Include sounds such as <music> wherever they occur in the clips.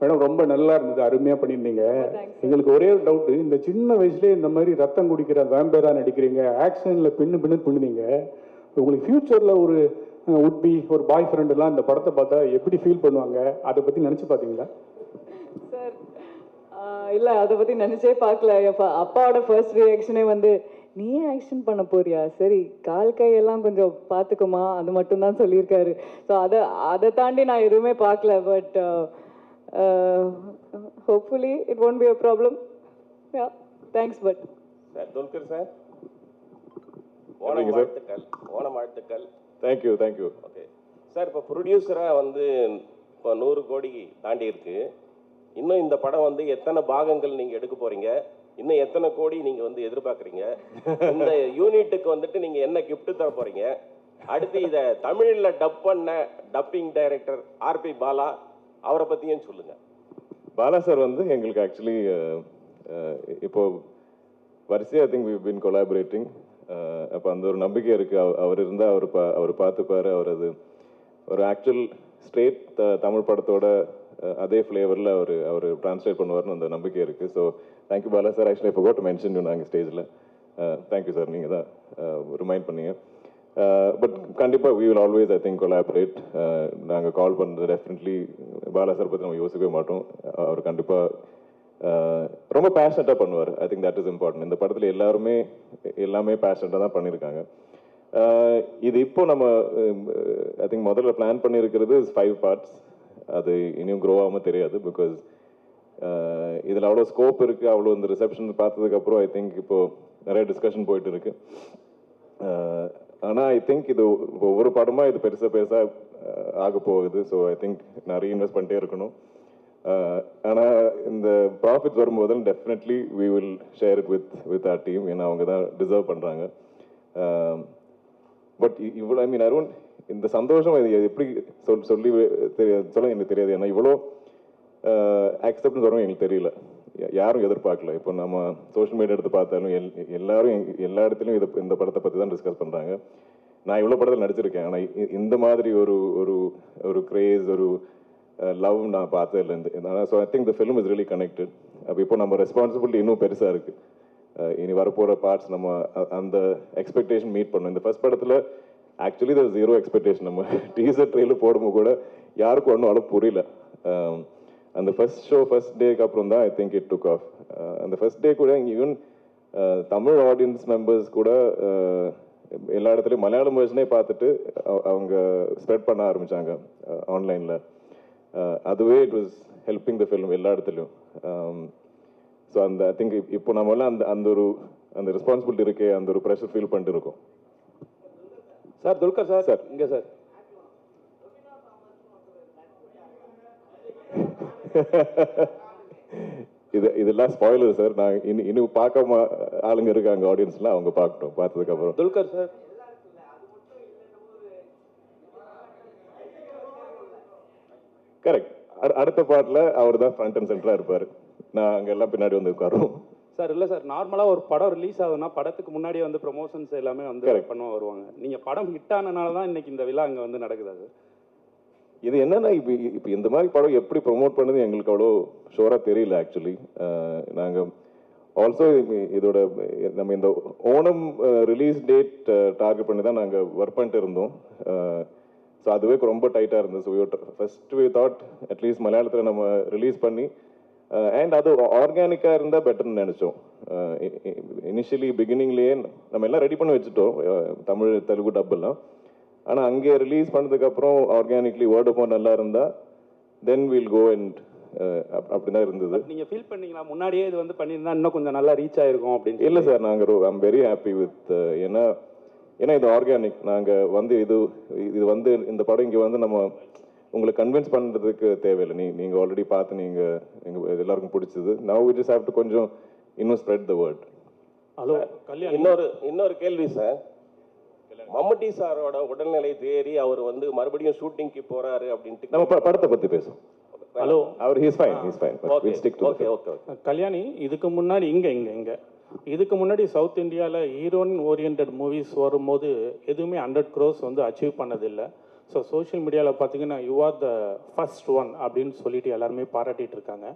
Madam ரொம்ப நல்லா இருந்தது. அருமையா பண்ணியிருந்தீங்க. எங்களுக்கு ஒரே ஒரு டவுட் இந்த சின்ன வயசுலயே இந்த மாதிரி ரத்தம் குடிக்கிற வேம்பேரா நடிக்கிறீங்க. ஆக்ஷன்ல பின்னு பின்னு பண்ணுனீங்க உங்களுக்கு ஃபியூச்சர்ல ஒரு உட்பி ஒரு பாய் ஃப்ரெண்ட் எல்லாம் இந்த படத்தை பார்த்தா எப்படி ஃபீல் பண்ணுவாங்க? அதை பத்தி நினைச்சு பாத்தீங்களா சார் இல்லை அதை பற்றி நினச்சே பார்க்கல. அப்பாவோட ஃபர்ஸ்ட் ரியாக்ஷனே வந்து நீயே ஆக்ஷன் பண்ண போறியா? சரி கால் கையெல்லாம் கொஞ்சம் பார்த்துக்குமா. அது மட்டும்தான் சொல்லியிருக்காரு. ஸோ அதை அதை தாண்டி நான் எதுவுமே பார்க்கல. But hopefully it won't be a problem yeah thanks but sir Dulquer sir Onam? வாழ்த்துக்கள் ஓணம் வாழ்த்துக்கள் தேங்க்யூ தேங்க்யூ ஓகே சார் இப்போ ப்ரொடியூசராக வந்து இப்போ நூறு கோடி தாண்டி இருக்கு இன்னும் இந்த படம் வந்து எத்தனை பாகங்கள் நீங்கள் எடுக்க போறீங்க? இன்னும் எத்தனை கோடி நீங்கள் வந்து எதிர்பார்க்குறீங்க? <laughs> இந்த யூனிட்டுக்கு வந்துட்டு நீங்கள் என்ன gift தர போறீங்க? அடுத்து இதை தமிழில் டப் பண்ண டப்பிங் டைரக்டர் ஆர்பி பாலா அவரை பற்றியும் சொல்லுங்க? பாலா சார் வந்து எங்களுக்கு ஆக்சுவலி இப்போ வரிசையா I think we been collaborating அப்போ அந்த ஒரு நம்பிக்கை இருக்கு. அவர் இருந்தால் அவர் பா அவர் பார்த்துப்பாரு. அவர் அது ஒரு ஆக்சுவல் ஸ்ட்ரெயிட் தமிழ் படத்தோட அதே ஃப்ளேவரில் அவர் அவர் ட்ரான்ஸ்லேட் பண்ணுவார்னு அந்த நம்பிக்கை இருக்கு. So thank you Bala sir. Actually இப்போ கோட் மென்ஷன் நாங்கள் ஸ்டேஜில் தேங்க்யூ சார் நீங்கள் தான் ரிமைண்ட் பண்ணீங்க. பட் கண்டிப்பாக we will always I think collaborate நாங்கள் கால் பண்ணுறது டெஃபினெட்லி பாலா சார் பற்றி நம்ம யோசிக்கவே மாட்டோம். அவர் கண்டிப்பாக ரொம்ப பேஷனட்டாக பண்ணுவார். I think that is important இந்த படத்தில் எல்லாருமே எல்லாமே பேஷனட்டாக தான் பண்ணியிருக்காங்க இது இப்போ நம்ம ஐ திங்க் முதல்ல பிளான் பண்ணியிருக்கிறது ஃபைவ் பார்ட்ஸ் அது இனியும் க்ரோ ஆகாமல் தெரியாது பிகாஸ் இதில் அவ்வளோ ஸ்கோப் இருக்குது அவ்வளோ இந்த ரிசப்ஷன் பார்த்ததுக்கப்புறம் ஐ திங்க் இப்போ நிறைய டிஸ்கஷன் போயிட்டு இருக்குது ஆனால் ஐ திங்க் இது ஒவ்வொரு படமாக இது பெருசாக பெருசாக ஆக போகுது. ஸோ ஐ திங்க் நிறைய இன்வெஸ்ட் பண்ணிட்டே இருக்கணும். ஆனால் இந்த ப்ராஃபிட்ஸ் வரும்போது definitely we will share it with with our team ஏன்னா அவங்க தான் டிசர்வ் பண்ணுறாங்க பட் இவ்வளோ ஐ மீன் அருண் இந்த சந்தோஷம் இது எப்படி சொல் சொல்லி தெரிய சொல்ல எனக்கு தெரியாது. ஏன்னா இவ்வளோ அக்செப்டன்ஸ் வரும் எங்களுக்கு தெரியல. யாரும் எதிர்பார்க்கல. இப்போ நம்ம சோஷியல் மீடியா எடுத்து பார்த்தாலும் எல் எல்லாரும் எல்லா இடத்துலையும் இது இந்த படத்தை பற்றி தான் டிஸ்கஸ் பண்ணுறாங்க நான் இவ்வளோ படத்தில் நடிச்சிருக்கேன். ஆனால் இந்த மாதிரி ஒரு ஒரு ஒரு கிரேஸ் ஒரு லவ் நான் பார்த்தது இல்லை. இந்த so I think the film is really connected அப்போ இப்போ நம்ம ரெஸ்பான்சிபிலிட்டி இன்னும் பெருசாக இருக்குது இனி வரப்போகிற பார்ட்ஸ் நம்ம அ- அந்த எக்ஸ்பெக்டேஷன் மீட் பண்ணோம் இந்த ஃபஸ்ட் படத்தில் ஆக்சுவலி த ஜீரோ எக்ஸ்பெக்டேஷன் நம்ம <laughs> டீசர் ட்ரெயிலர் போடும்போது கூட யாருக்கும் ஒன்றும் அவ்வளோ புரியல. அந்த ஃபர்ஸ்ட் ஷோ ஃபர்ஸ்ட் டேக்கு அப்புறம் தான் I think it took off அந்த ஃபர்ஸ்ட் டே கூட ஈவன் தமிழ் ஆடியன்ஸ் மெம்பர்ஸ் கூட எல்லா இடத்துலையும் மலையாளம் வெர்ஷனே பார்த்துட்டு அவ- அவங்க ஸ்ப்ரெட் பண்ண ஆரம்பிச்சாங்க ஆன்லைனில் அதுவே it was helping the film எல்லா இடத்துலையும். ஸோ அந்த ஐ திங்க் இப்போ நம்ம எல்லாம் அந்த அந்த ஒரு அந்த ரெஸ்பான்சிபிலிட்டி இருக்கே அந்த ஒரு ப்ரெஷர் ஃபீல் பண்ணிட்டு இருக்கோம். Sir Dulquer sir sir. இங்கே சார். <laughs> இது இதெல்லாம் ஸ்பாயிலர் சார் நான் இனி இன்னும் பார்க்காம ஆளுங்க இருக்காங்க ஆடியன்ஸ்லாம் அவங்க பார்க்கட்டும் பார்த்ததுக்கு அப்புறம் துல்கர் சார் கரெக்ட் அடுத்த பாட்டில் அவர் தான் ஃப்ரண்ட் அண்ட் சென்டரா இருப்பாரு. நான் அங்க எல்லாம் பின்னாடி வந்து உட்காருவோம். சார் இல்லை சார் நார்மலாக ஒரு படம் ரிலீஸ் ஆகுதுன்னா படத்துக்கு முன்னாடியே வந்து ப்ரொமோஷன்ஸ் எல்லாமே வந்து Correct. பண்ண வருவாங்க. நீங்கள் படம் ஹிட் ஆனனால தான் இன்னைக்கு இந்த விழா அங்கே வந்து நடக்குது அது இது என்னென்னா இப்போ இப்போ இந்த மாதிரி படம் எப்படி ப்ரொமோட் பண்ணுது எங்களுக்கு அவ்வளோ ஷோராக தெரியல ஆக்சுவலி நாங்கள் ஆல்சோ இதோட நம்ம இந்த ஓணம் ரிலீஸ் டேட் டார்கெட் பண்ணி தான் நாங்கள் ஒர்க் பண்ணிட்டு இருந்தோம். ஸோ அதுவே ரொம்ப டைட்டாக இருந்தது. So first we thought at least மலையாளத்தில் நம்ம ரிலீஸ் பண்ணி அண்ட் அது ஆர்கானிக்காக இருந்தால் பெட்டர்னு நினச்சோம். இனிஷியலி பிகினிங்லேயே நம்ம எல்லாம் ரெடி பண்ணி வச்சுட்டோம். தமிழ் தெலுங்கு டப்பெல்லாம் ஆனால் அங்கே ரிலீஸ் பண்ணதுக்கப்புறம் ஆர்கானிக்லி வேர்ட் ஆஃப் நல்லா இருந்தால் தென் வில் கோ அண்ட் அப்படி தான் இருந்தது. நீங்கள் ஃபீல் பண்ணீங்களா? முன்னாடியே இது வந்து பண்ணியிருந்தா இன்னும் கொஞ்சம் நல்லா ரீச் ஆயிருக்கும் அப்படின்னு இல்லை சார் நாங்கள் ஐம் வெரி ஹாப்பி வித் ஏன்னா ஏன்னா இது ஆர்கானிக் நாங்கள் வந்து இது இது வந்து இந்த படம் இங்கே வந்து நம்ம உங்களை கன்வின்ஸ் பண்ணுறதுக்கு தேவையில்லை. நீ நீங்கள் ஆல்ரெடி பார்த்து நீங்கள் எங்கள் எல்லாருக்கும் பிடிச்சது. Now we just have to கொஞ்சம் இன்னும் ஸ்ப்ரெட் த வேர்ட் ஹலோ கல்யாணம் இன்னொரு இன்னொரு கேள்வி சார். மம்முட்டி சாரோட உடல்நிலை தேறி அவர் வந்து மறுபடியும் ஷூட்டிங்க்கு போறாரு அப்படின்ட்டு நம்ம படத்தை பற்றி பேசுவோம். Hello. Our he's fine he's fine okay stick to okay okay Kalyani இதுக்கு முன்னாடி இங்கே இங்கே இங்கே. இதுக்கு முன்னாடி சவுத் இந்தியாவில் ஹீரோயின் ஓரியன்ட் மூவிஸ் வரும்போது எதுவுமே ஹண்ட்ரட் க்ரோஸ் வந்து அச்சீவ் பண்ணதில்லை. ஸோ சோஷியல் மீடியாவில் பார்த்தீங்கன்னா you are the first one அப்படின்னு சொல்லிட்டு எல்லாருமே பாராட்டிட்டு இருக்காங்க.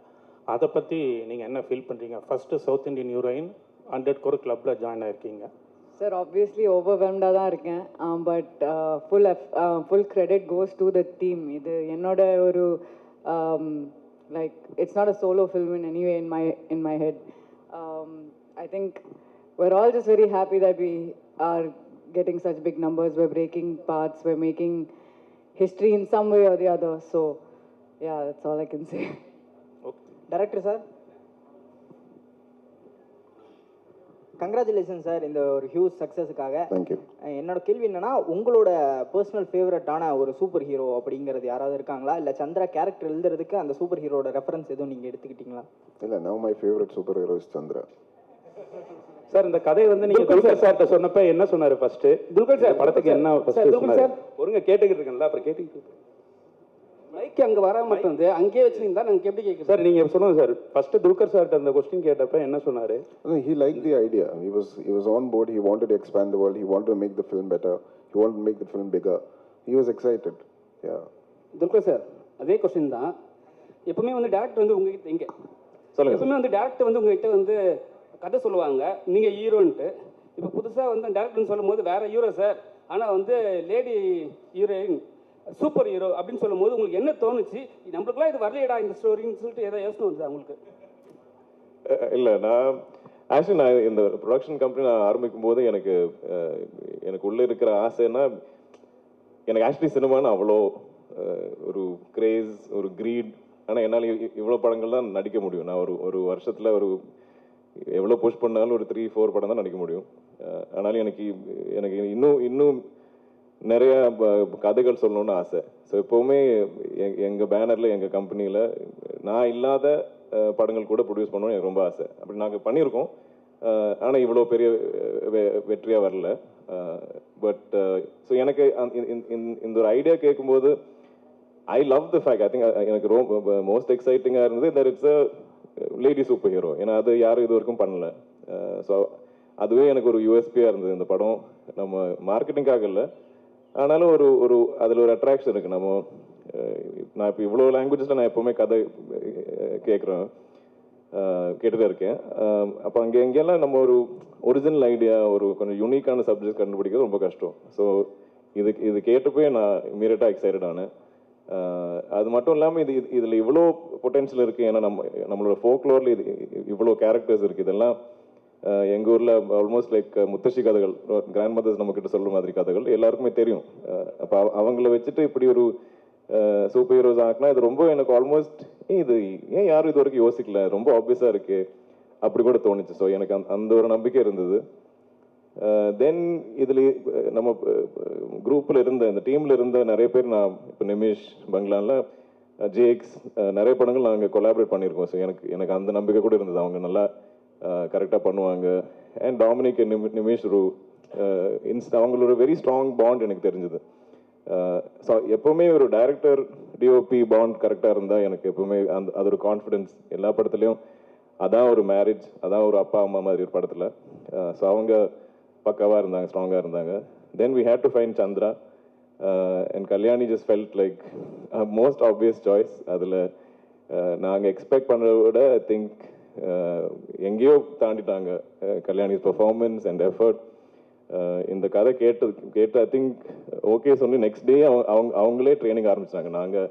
அதை பற்றி நீங்கள் என்ன ஃபீல் பண்ணுறீங்க first south Indian heroine hundred crore கிளப்பில் ஜாயின் ஆயிருக்கீங்க. சார் ஆப்வியஸ்லி ஓவர்வெல்ம்டாக தான் இருக்கேன் but full full credit goes to the team இது என்னோட ஒரு like it's not a solo film in anyway in my in my head I think we're all just very happy that we are getting such big numbers we're breaking paths we're making history in some way or the other so yeah that's all i can say director sir congratulation sir இந்த ஒரு huge சக்ஸஸுக்காக thank you என்னோட கேள்வி என்னன்னா உங்களோட personal ஃபேவரட்டான ஒரு super hero அப்படிங்கிறது யாராவது இருக்காங்களா? இல்லை சந்திரா கேரக்டர் எழுதுறதுக்கு அந்த சூப்பர் ஹீரோட ரெஃபரன்ஸ் எதுவும் நீங்கள் எடுத்துக்கிட்டீங்களா? இல்லை now my favourite super hero is Chandra. Sir இந்த கதையை வந்து நீங்க துல்கர் சார்ட்ட சொன்னப்ப என்ன சொன்னாரு ஃபர்ஸ்ட் துல்கர் சார் படத்துக்கு என்ன ஃபர்ஸ்ட் சொன்னாரு? சார் ஒருங்க கேட்டுக்கிட்டு இருக்கேன்ல அப்புறம் கேட்டுக்கிட்டு மைக் அங்க வர மட்டும் வந்து அங்கேயே வச்சிருந்தா நாங்க எப்படி கேட்குறோம் சார் நீங்க சொல்லுங்க சார் ஃபர்ஸ்ட் துல்கர் சார்ட்ட அந்த கொஸ்டின் கேட்டப்ப என்ன சொன்னாரு the idea. He was he was on board. He wanted to expand the world. He wanted to make the film better. He wanted to make the film bigger. He was excited. Yeah. Dulquer sir அதே question தான் எப்பவுமே வந்து director வந்து உங்ககிட்ட இங்க சொல்லுங்க எப்பவுமே வந்து டேரக்டர் வந்து உங்ககிட்ட வந்து கதை சொல்லுவாங்க நீங்க ஹீரோன்ட்டு இப்போ புதுசா வந்து டேரக்டர்னு சொல்லும் போது வேற ஹீரோ சார் ஆனா வந்து லேடி ஹீரோயின் சூப்பர் ஹீரோ அப்படின்னு சொல்லும்போது உங்களுக்கு என்ன தோணுச்சு? நம்மளுக்குலாம் இது வரலையடா இந்த ஸ்டோரின்னு சொல்லிட்டு ஏதாவது யோசனை வந்து உங்களுக்கு? இல்லை நான் ஆக்சுவலி நான் இந்த ப்ரொடக்ஷன் கம்பெனி நான் ஆரம்பிக்கும் போது எனக்கு எனக்கு உள்ளே இருக்கிற ஆசைன்னா எனக்கு ஆக்சுவலி சினிமான்னு அவ்வளோ ஒரு கிரேஸ் ஒரு கிரீட் ஆனால் என்னால் இவ்வளோ படங்கள் தான் நடிக்க முடியும். நான் ஒரு ஒரு வருஷத்தில் ஒரு எவ்வளோ புஷ் பண்ணாலும் ஒரு த்ரீ ஃபோர் படம் தான் நடிக்க முடியும். ஆனாலும் எனக்கு எனக்கு இன்னும் இன்னும் நிறைய ப- கதைகள் சொல்லணும்னு ஆசை. ஸோ எப்போவுமே எ- பேனரில் எங்கள் கம்பெனியில் நான் இல்லாத படங்கள் கூட ப்ரொடியூஸ் பண்ணணும்னு எனக்கு ரொம்ப ஆசை. அப்படி நாங்கள் பண்ணியிருக்கோம். ஆனால் இவ்வளோ பெரிய வெற்றியாக வெ- வரல. பட் ஸோ எனக்கு இந்த- இந்த- இந்த- இந்த ஒரு ஐடியா கேட்கும்போது I love the fact I think எனக்கு ரொம்ப மோஸ்ட் எக்ஸைட்டிங்காக இருந்தது that it's a lady super hero ஏன்னா அது யாரும் இது வரைக்கும் பண்ணல. ஸோ அதுவே எனக்கு ஒரு யூஎஸ்பியாக இருந்தது இந்த படம். நம்ம மார்க்கெட்டிங்காக இல்லை. ஆனாலும் ஒரு ஒரு அதில் ஒரு அட்ராக்ஷன் இருக்குது நம்ம நான் இப்போ இவ்வளோ லாங்குவேஜஸில் நான் எப்போவுமே கதை கேட்குறேன் கேட்டுட்டு இருக்கேன். அப்போ அங்கே எங்கெல்லாம் நம்ம ஒரு ஒரிஜினல் ஐடியா ஒரு கொஞ்சம் யூனிக்கான சப்ஜெக்ட் கண்டுபிடிக்கிறது ரொம்ப கஷ்டம். ஸோ இது இது கேட்டப்பே நான் இமீடியட்டாக எக்ஸைட்டட் ஆனேன். அது மட்டும் இல்லாமல் இது இது- இதில் இவ்வளோ பொட்டென்ஷியல் இருக்குது ஏன்னா நம்ம நம்மளோட ஃபோக்லோரில் இது இவ்வளோ கேரக்டர்ஸ் இருக்குது இதெல்லாம் எங்கள் ஊரில் ஆல்மோஸ்ட் லைக் முத்தശ്ശി கதைகள் கிராண்ட் மதர்ஸ் நம்ம கிட்ட சொல்ற மாதிரி கதைகள் எல்லாருக்குமே தெரியும். அப்போ அவ- அவங்கள வச்சுட்டு இப்படி ஒரு சூப்பர் ஹீரோஸ் ஆக்குனா இது ரொம்ப எனக்கு ஆல்மோஸ்ட் இது ஏன் யாரும் இது வரைக்கும் யோசிக்கல? ரொம்ப ஆப்வியஸாக இருக்கு. அப்படி கூட தோணுச்சு. ஸோ எனக்கு அந்த- அந்த ஒரு நம்பிக்கை இருந்தது. தென் இதில் நம்ம குரூப்பில் இருந்த இந்த டீமில் இருந்த நிறைய பேர் நான் இப்போ நிமிஷ் பங்களால ஜேக்ஸ் நிறைய படங்கள் நாங்கள் கொலாபரேட் பண்ணியிருக்கோம். ஸோ எனக்கு எனக்கு அந்த நம்பிக்கை கூட இருந்தது. அவங்க நல்லா கரெக்டாக பண்ணுவாங்க. அண்ட் டாமினிக் நிமி- நிமிஷ் ரூ இன்ஸ்ட் அவங்களோட வெரி ஸ்ட்ராங் பாண்ட் எனக்கு தெரிஞ்சது. ஸோ எப்போவுமே ஒரு டைரக்டர் டிஓபி பாண்ட் கரெக்டாக இருந்தால் எனக்கு எப்போவுமே அந்த அது ஒரு கான்ஃபிடென்ஸ் எல்லா படத்துலையும். அதான் ஒரு மேரேஜ் அதான் ஒரு அப்பா அம்மா மாதிரி ஒரு படத்தில். ஸோ அவங்க பக்காவாக இருந்தாங்க ஸ்ட்ராங்காக இருந்தாங்க. Then we had to find Chandra and Kalyani just felt like most obvious choice அதில் நாங்கள் எக்ஸ்பெக்ட் பண்ணுறத விட ஐ திங்க் எங்கேயோ தாண்டிட்டாங்க. Kalyani Kalyani's performance and effort இந்த கதை கேட்டு கேட்டு ஐ திங்க் ஓகே சொல்லி நெக்ஸ்ட் டே அவங்க அவங்களே ட்ரைனிங் ஆரம்பிச்சாங்க நாங்கள்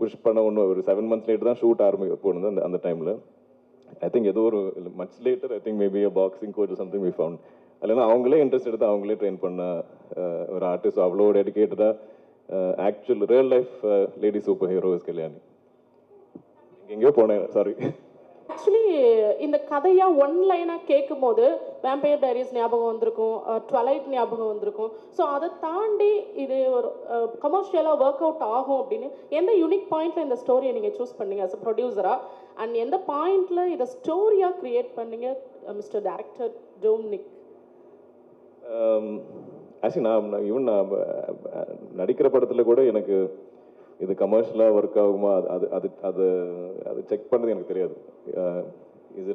புஷ் பண்ண ஒன்று ஒரு செவன் மந்த்ஸ் லேட்டு தான் ஷூட் ஆரம்பி போனது அந்த அந்த டைமில் ஐ திங்க் ஏதோ ஒரு much later I think maybe boxing coach something we found இல்லைன்னா அவங்களே இன்ட்ரெஸ்ட் எடுத்து அவங்களே ட்ரெயின் பண்ண ஒரு ஆர்டிஸ்ட் அவ்வளோ டெடிக்கேட்டடாக actual real life lady super heroes Kalyani. எங்கேயோ போனேன் சாரி ஆக்சுவலி இந்த கதையா ஒன் லைனா கேட்கும் போது வேம்பயர் டைரிஸ் ஞாபகம் வந்திருக்கும் ட்வலைட் ஞாபகம் வந்திருக்கும். ஸோ அதை தாண்டி இது ஒரு கமர்ஷியலாக ஒர்க் அவுட் ஆகும் அப்படின்னு எந்த யூனிக் பாயிண்ட்ல இந்த ஸ்டோரியை நீங்கள் சூஸ் பண்ணீங்க அஸ் அ ப்ரொடியூசரா அண்ட் எந்த பாயிண்ட்ல இதை ஸ்டோரியாக கிரியேட் பண்ணீங்க மிஸ்டர் டேரக்டர் டோம்னிக் ஆக்சுவலி நான் ஈவன் நான் நடிக்கிற படத்தில் கூட எனக்கு இது கமர்ஷியலாக ஒர்க் ஆகுமா? அது அது அது அது செக் பண்ணது எனக்கு தெரியாது. Uh, இது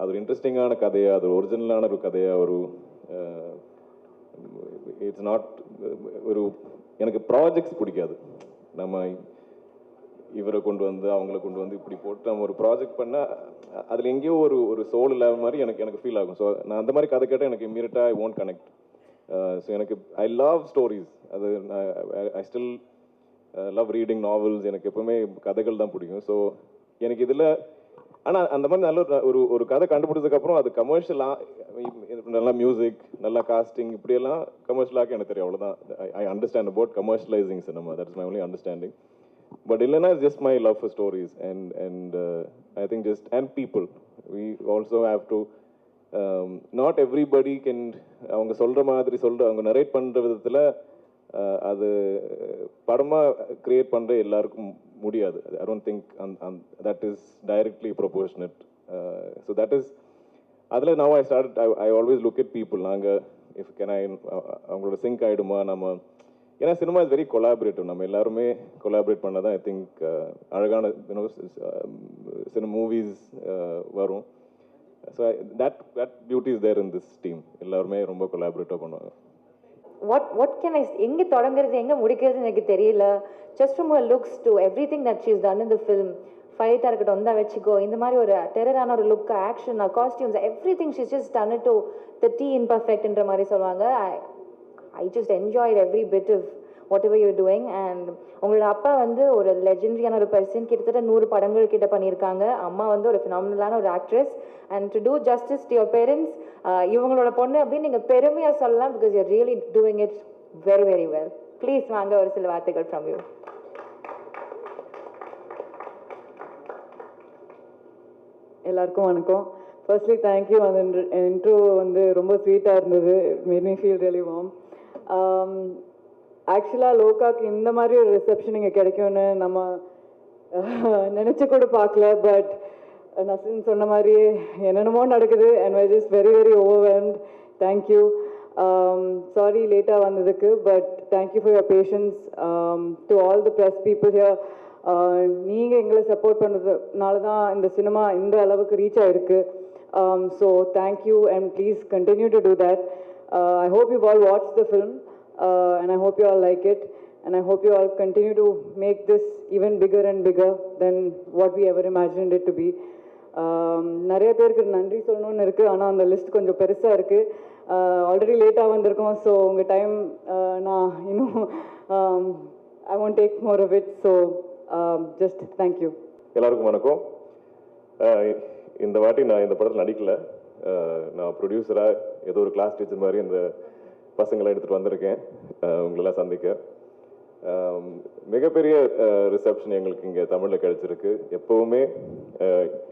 அது ஒரு இன்ட்ரெஸ்டிங்கான கதையாக அது ஒரு ஒரிஜினலான ஒரு கதையாக ஒரு uh, இட்ஸ் நாட் ஒரு எனக்கு ப்ராஜெக்ட்ஸ் பிடிக்காது. நம்ம இவரை கொண்டு வந்து அவங்கள கொண்டு வந்து இப்படி போட்டு நம்ம ஒரு ப்ராஜெக்ட் பண்ணால் அதில் எங்கேயோ ஒரு ஒரு சோல் இல்லாத மாதிரி எனக்கு எனக்கு ஃபீல் ஆகும். ஸோ நான் அந்த மாதிரி கதை கேட்டால் எனக்கு இம்மீடியட்டாக ஐ ஓன்ட் கனெக்ட் ஸோ எனக்கு ஐ லவ் ஸ்டோரிஸ் அது I still love reading novels எனக்கு எப்பவுமே கதைகள் தான் பிடிக்கும். ஸோ எனக்கு இதில் ஆனால் அந்த மாதிரி நல்ல ஒரு- ஒரு ஒரு கதை கண்டுபிடிச்சதுக்கப்புறம் அது கமர்ஷியலாக நல்லா மியூசிக் நல்லா காஸ்டிங் இப்படியெல்லாம் கமர்ஷியலாக எனக்கு தெரியும். அவ்வளோதான் I understand about commercialising cinema that's my only understanding but இல்லைனா just my love for stories and and I think just and people we also have to not everybody can அவங்க சொல்கிற மாதிரி சொல்கிற அவங்க நரேட் பண்ணுற விதத்தில் அது படமாக க்ரியேட் பண்ணுற எல்லாருக்கும் முடியாது. ஐ don't think an an that is directly proportionate so that is அதில் now I start I I always look it people நாங்கள் இஃப் கேன் ஐ அவங்களோட சிங்க் ஆகிடுமா நம்ம ஏன்னா சினிமா இஸ் வெரி கொலாபரேட்டிவ் நம்ம எல்லாருமே கொலாபரேட் பண்ண தான் ஐ திங்க் அழகான சினிமா மூவிஸ் வரும். So that that beauty is there in this team எல்லாருமே ரொம்ப கொலாபரேட்டிவாக பண்ணுவாங்க. வாட் வாட் கேன் ஐ எங்கே தொடங்குறது எங்கே முடிக்கிறது எனக்கு தெரியல. Just from her looks to everything that she's done in the ஃபைட்டாக இருக்கட்டும் வந்தால் வச்சுக்கோ. இந்த மாதிரி ஒரு டெரரான ஒரு look action costumes everything she's just done to the tee இன்பர்ஃபெக்ட்ன்ற மாதிரி சொல்லுவாங்க. I just enjoy every bit of whatever you doing and உங்களோட அப்பா வந்து ஒரு லெஜெண்டரியான ஒரு பர்சன் கிட்டத்தட்ட நூறு படங்கள் கிட்ட பண்ணியிருக்காங்க. அம்மா வந்து ஒரு ஃபினாமினலான ஒரு actress and to do justice to your parents இவங்களோட பொண்ணு அப்படின்னு நீங்கள் பெருமையாக சொல்லலாம் because you're really doing it very very well please வாங்க ஒரு சில வார்த்தைகள் ஃப்ரம் யூ எல்லாருக்கும் வணக்கம். ஃபர்ஸ்ட்லி தேங்க்யூ அந்த இன்ட்ரோ வந்து ரொம்ப ஸ்வீட்டாக இருந்தது. மேட் மீ ஃபீல் ரியலி ஆக்சுவலாக லோகாக்கு இந்த மாதிரி ஒரு ரிசப்ஷன் இங்கே கிடைக்கும்னு நம்ம நினச்சி கூட பார்க்கல. பட் நசின் சொன்ன மாதிரியே என்னென்னமோ நடக்குது. And I just very very overwhelmed thank you sorry லேட்டாக வந்ததுக்கு. But thank you for your patience to all the press people here நீங்கள் எங்களை சப்போர்ட் பண்ணுறதுனால தான் இந்த சினிமா இந்த அளவுக்கு ரீச் ஆகிருக்கு so thank you and please continue to do that I hope you all watch the film and I hope you all like it. and I hope you all continue to make this even bigger and bigger than what we ever imagined it to be. Um, நிறைய பேருக்கு நன்றி சொல்லணும்னு இருக்கு. ஆனால் அந்த list கொஞ்சம் பெருசாக இருக்கு. Uh, ஆல்ரெடி லேட்டாக வந்திருக்கோம். ஸோ உங்கள் டைம் நான் இன்னும் I won't take more of it so just thank you எல்லாருக்கும் வணக்கம். Uh, இந்த வாட்டி நான் இந்த படத்தில் நடிக்கல. Uh, நான் ப்ரொடியூசராக ஏதோ ஒரு கிளாஸ் டீச்சர் மாதிரி இந்த பசங்களை எடுத்துகிட்டு வந்திருக்கேன். உங்களெல்லாம் சந்திக்க. மிகப்பெரிய ரிசப்ஷன் எங்களுக்கு இங்கே தமிழில் கிடச்சிருக்கு. எப்போவுமே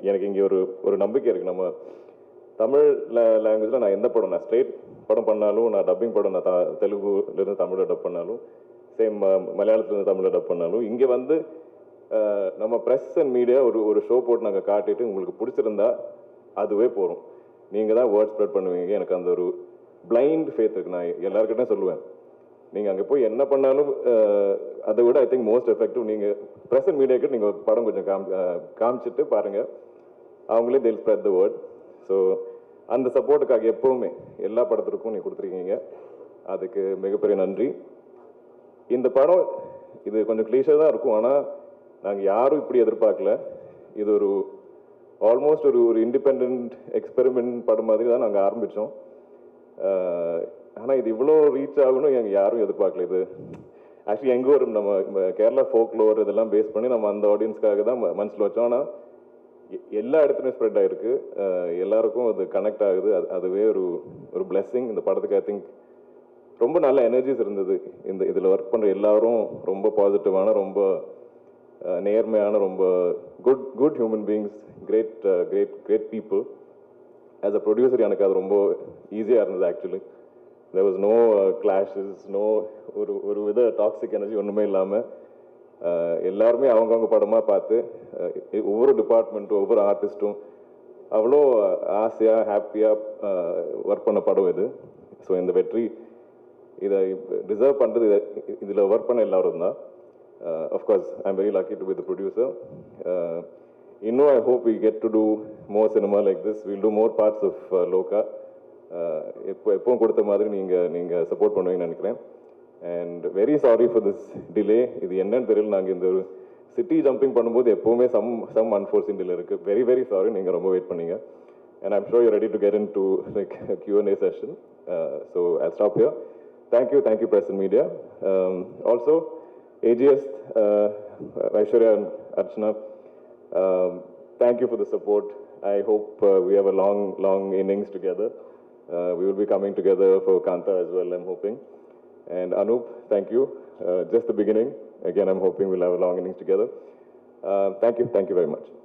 எனக்கு இங்கே ஒரு ஒரு நம்பிக்கை இருக்குது நம்ம தமிழ் லாங்குவேஜில் நான் எந்த படம் நான் ஸ்ட்ரெயிட் படம் பண்ணாலும் நான் டப்பிங் படம் நான் த தெலுங்குலேருந்து தமிழில் டப் பண்ணாலும் சேம் மலையாளத்துலேருந்து தமிழில் டப் பண்ணாலும் இங்கே வந்து நம்ம ப்ரெஸ் அண்ட் மீடியா ஒரு ஒரு ஷோ போட்டு நாங்கள் காட்டிட்டு உங்களுக்கு பிடிச்சிருந்தா அதுவே போகிறோம் நீங்கள் தான் வேர்ட் ஸ்ப்ரெட் பண்ணுவீங்க. எனக்கு அந்த ஒரு பிளைண்ட் ஃபேத் இருக்கு. நான் எல்லாருக்கிட்டே சொல்லுவேன். நீங்கள் அங்கே போய் என்ன பண்ணாலும் அதை விட ஐ திங்க் மோஸ்ட் எஃபெக்டிவ் நீங்கள் ப்ரெசன்ட் அண்ட் மீடியாக்கு நீங்கள் படம் கொஞ்சம் காமி காமிச்சிட்டு பாருங்கள் அவங்களே தில் ஸ்ப்ரெட் த வேர்ட் ஸோ அந்த சப்போர்ட்டுக்காக எப்போவுமே எல்லா படத்திற்கும் நீ கொடுத்துருக்கீங்க. அதுக்கு மிகப்பெரிய நன்றி. இந்த படம் இது கொஞ்சம் கிளீஷாக தான் இருக்கும். ஆனால் நாங்கள் யாரும் இப்படி எதிர்பார்க்கல. இது ஒரு ஆல்மோஸ்ட் ஒரு ஒரு இண்டிபெண்ட் எக்ஸ்பெரிமெண்ட் படம் மாதிரி தான் நாங்கள் ஆரம்பித்தோம் ஆனால் இது இவ்வளோ ரீச் ஆகணும் எங்கள் யாரும் எதிர்பார்க்கல. இது ஆக்சுவலி எங்கே ஒரு நம்ம கேரளா ஃபோக்லோர் இதெல்லாம் பேஸ் பண்ணி நம்ம அந்த ஆடியன்ஸ்க்காக தான் மனசில் வச்சோம். ஆனால் எ- எல்லா இடத்துலையும் ஸ்ப்ரெட் ஆகிருக்கு எல்லாருக்கும் அது கனெக்ட் ஆகுது. அது அதுவே ஒரு ஒரு பிளெஸ்ஸிங் இந்த படத்துக்கு ஐ திங்க் ரொம்ப நல்ல எனர்ஜிஸ் இருந்தது. இந்த இதில் ஒர்க் பண்ணுற எல்லாரும் ரொம்ப பாசிட்டிவான ரொம்ப நேர்மையான ரொம்ப good good human beings great great great people as a producer எனக்கு அது ரொம்ப ஈஸியாக இருந்தது actually there was no clashes no ஒரு ஒரு வித டாக்ஸிக் எனர்ஜி ஒன்றுமே இல்லாமல் uh, எல்லாருமே அவங்கவுங்க படமாக பார்த்து uh, ஒவ்வொரு டிபார்ட்மெண்ட்டும் ஒவ்வொரு ஆர்டிஸ்ட்டும் அவ்வளோ ஆசையாக ஹாப்பியாக ஒர்க் பண்ண படம் இது. ஸோ இந்த வெற்றி இதை டிசர்வ் பண்ணுறது இதில் ஒர்க் பண்ண எல்லாரும் தான். Of course I am very lucky to be the producer இன்னும் I hope we get to do more cinema like this will do more parts of Lokah எப்போ எப்பவும் கொடுத்த மாதிரி நீங்கள் நீங்கள் சப்போர்ட் பண்ணுவீங்கன்னு நினைக்கிறேன். And very sorry for this delay இது என்னன்னு தெரியல. நாங்கள் இந்த ஒரு சிட்டி ஜம்பிங் பண்ணும்போது எப்போவுமே சம் சம் அன்ஃபோர்சின் டிலே இருக்குது வெரி வெரி சாரி நீங்கள் ரொம்ப வெயிட் பண்ணீங்க. And I'm sure you ready to get in to like Q and A session so I stop you thank you thank you press thank media also AGS Aishwarya Archana um, thank you for the support. I hope uh, we have a long, long innings together. Uh, we will be coming together for Kanta as well, I'm hoping. And Anup, thank you. Uh, just the beginning. Again, I'm hoping we'll have a long innings together. Uh, thank you, thank you very much.